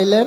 এলেন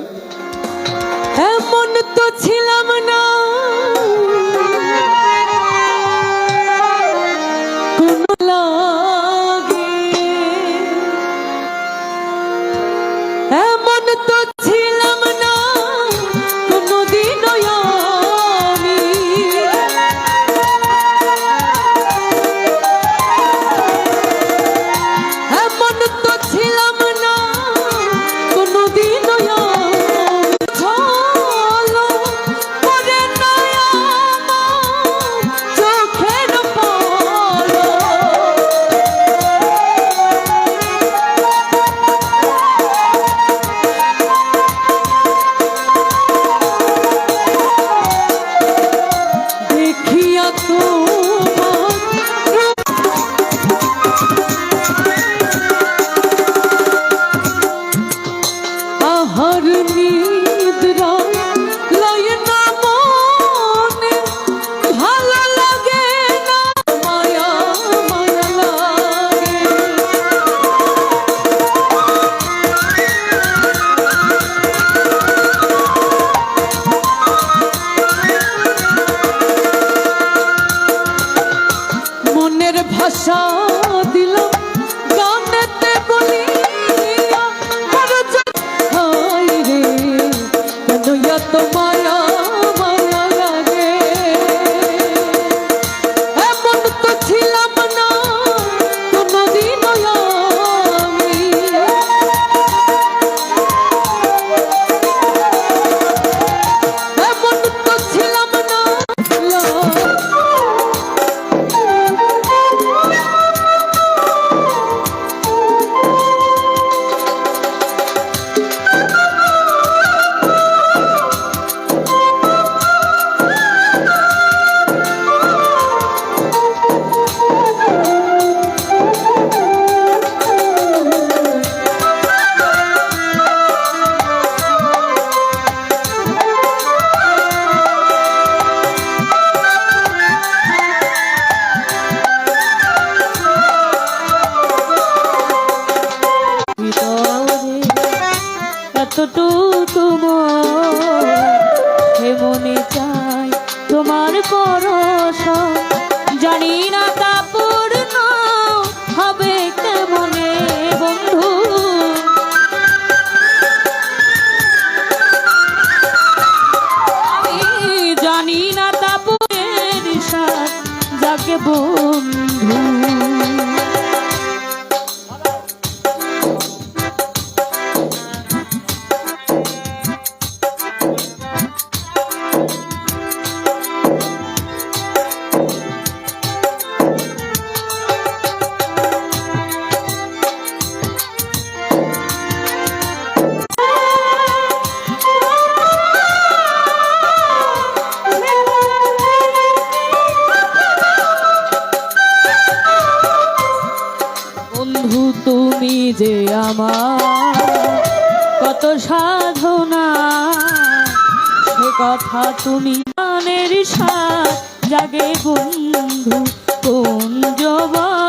কথা তুমি গানের সাথ জাগে বন্ধু কোন জবা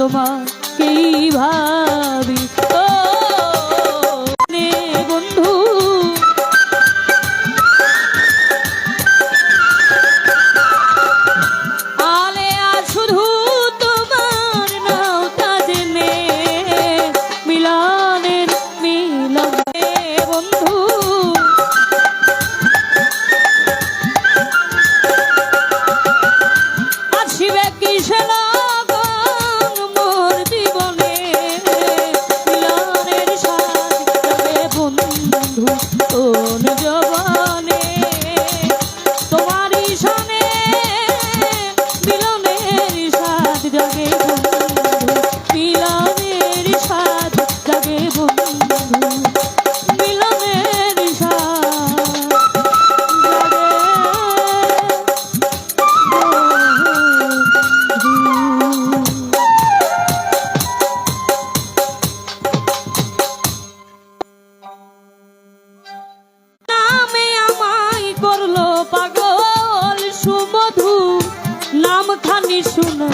তোমাকেই ভাই শোনা,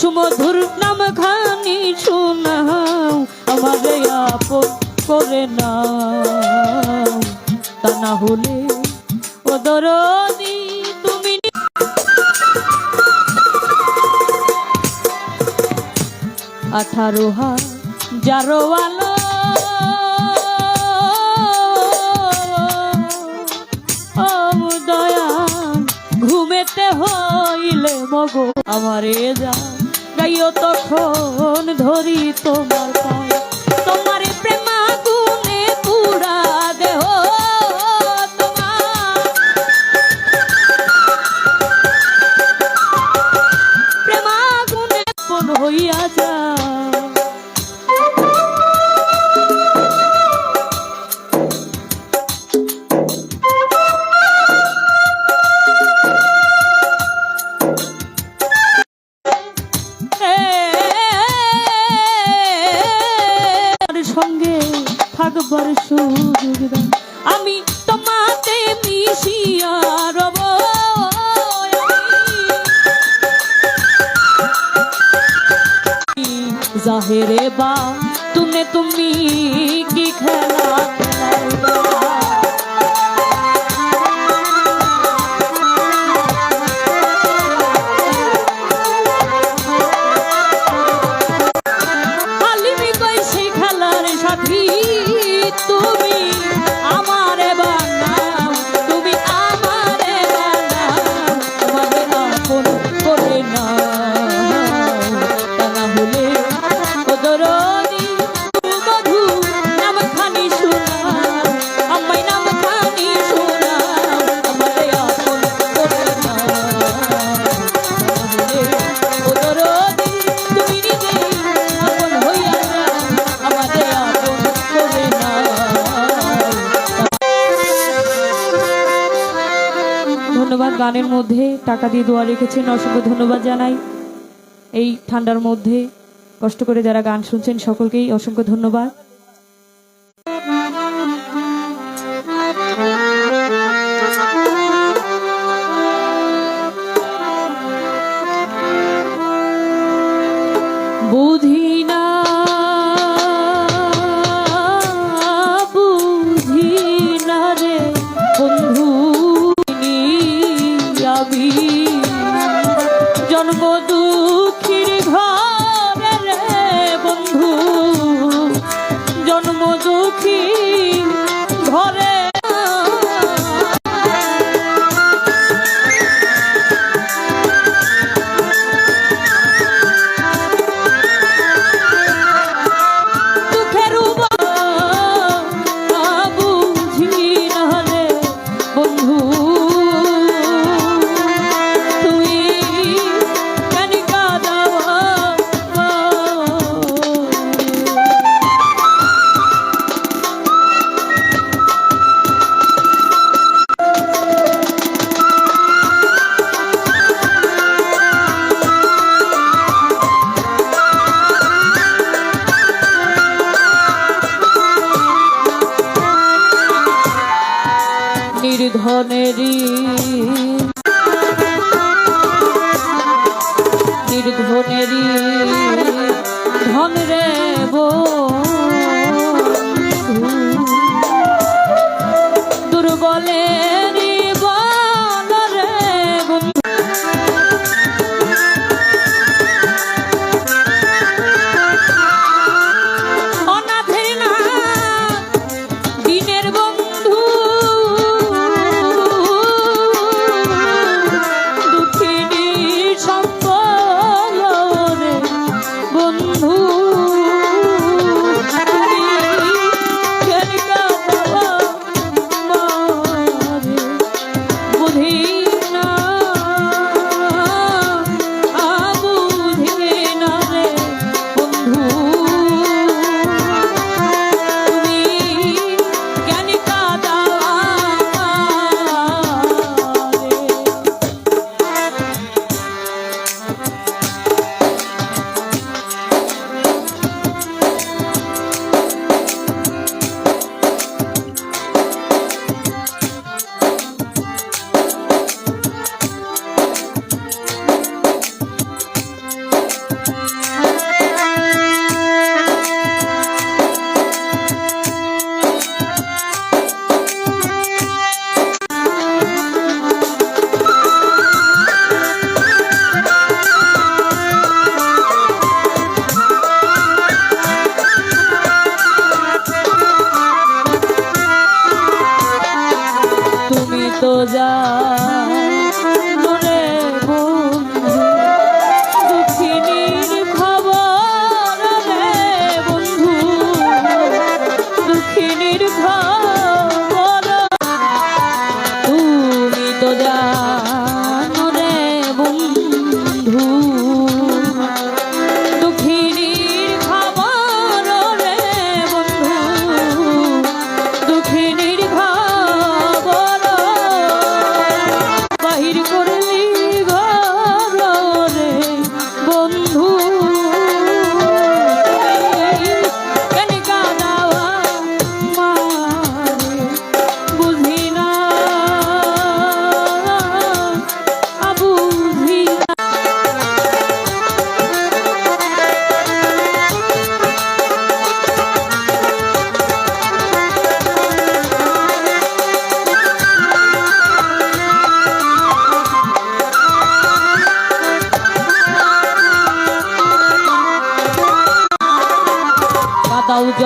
সুমধুর নাম খানি শোনাও, আমার আপন করে না তা না হলে ও আঠারো হা যারো আলো। ঘুমেতে হইলে মগো আমারে যা গাইও তখন ধরি তোমার পায়। গানের মধ্যে টাকা দিয়ে দোয়া রেখেছেন, অসংখ্য ধন্যবাদ জানাই। এই ঠান্ডার মধ্যে কষ্ট করে যারা গান শুনছেন সকলকেই অসংখ্য ধন্যবাদ।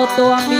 তো আমি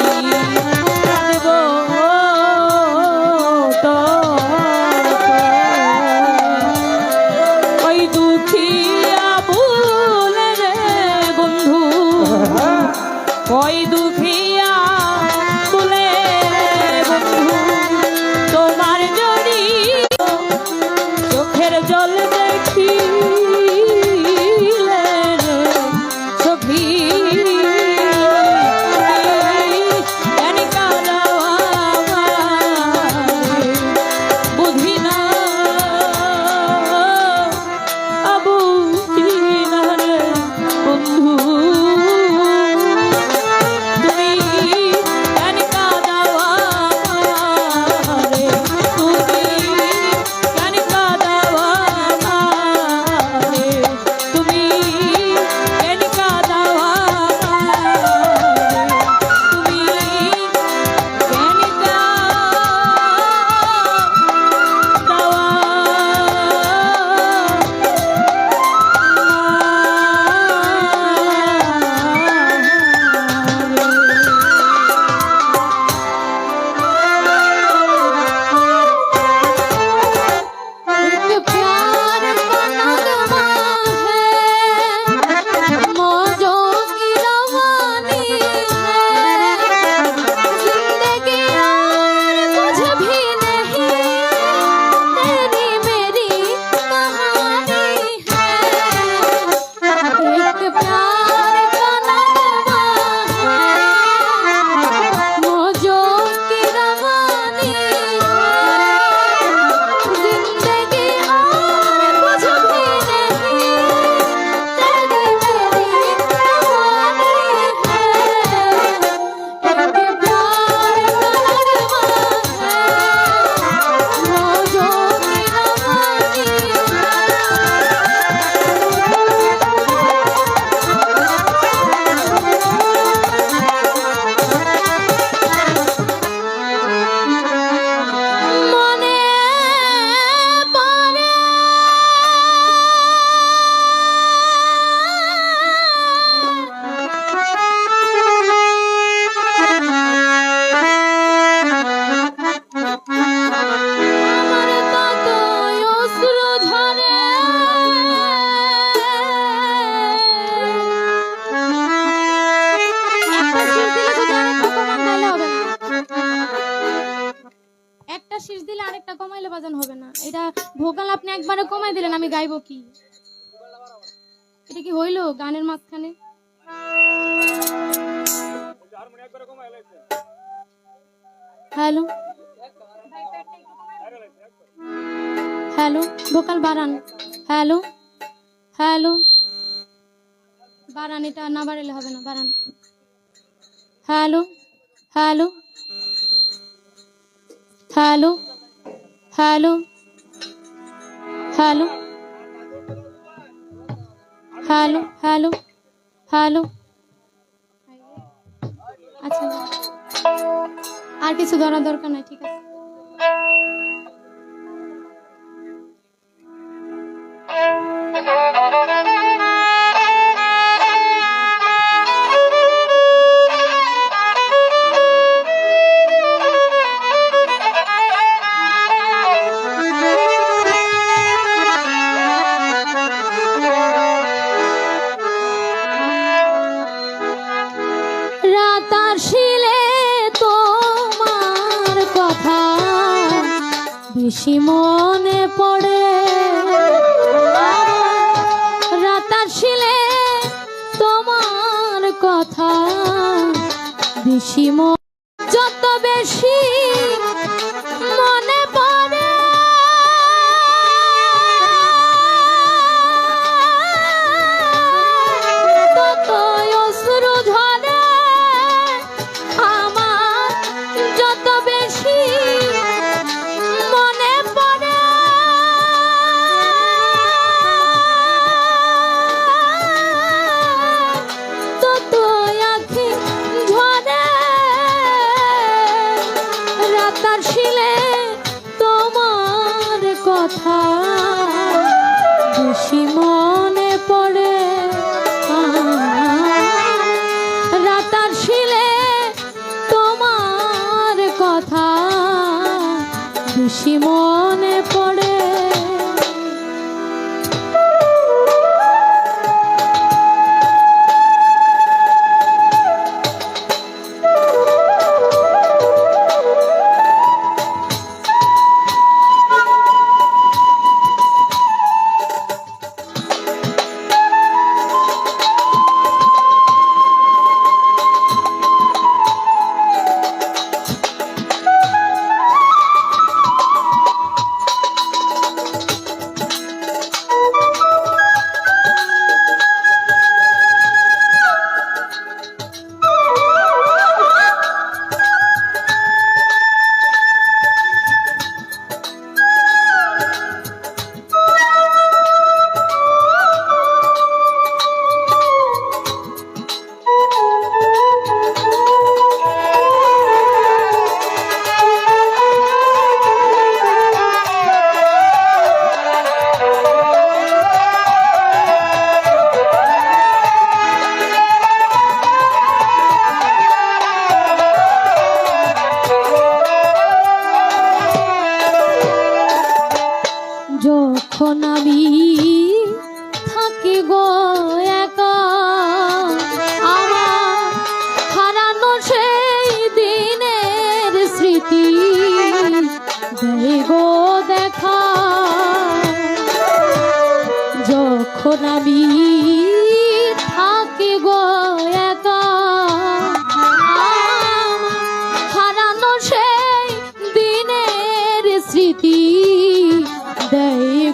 কি হইল গানের মাঝখানে? হ্যালো? হ্যালো? ভোকাল বারান। হ্যালো? হ্যালো? বারান, এটা না বাড়ালে হবে না, বারান। Hello? Hello? Hello? Hello? Hello? Hello hello hello আচ্ছা আর কিছু ধরার দরকার নাই ঠিক আছে? She Shimon. স্মৃতি দেয়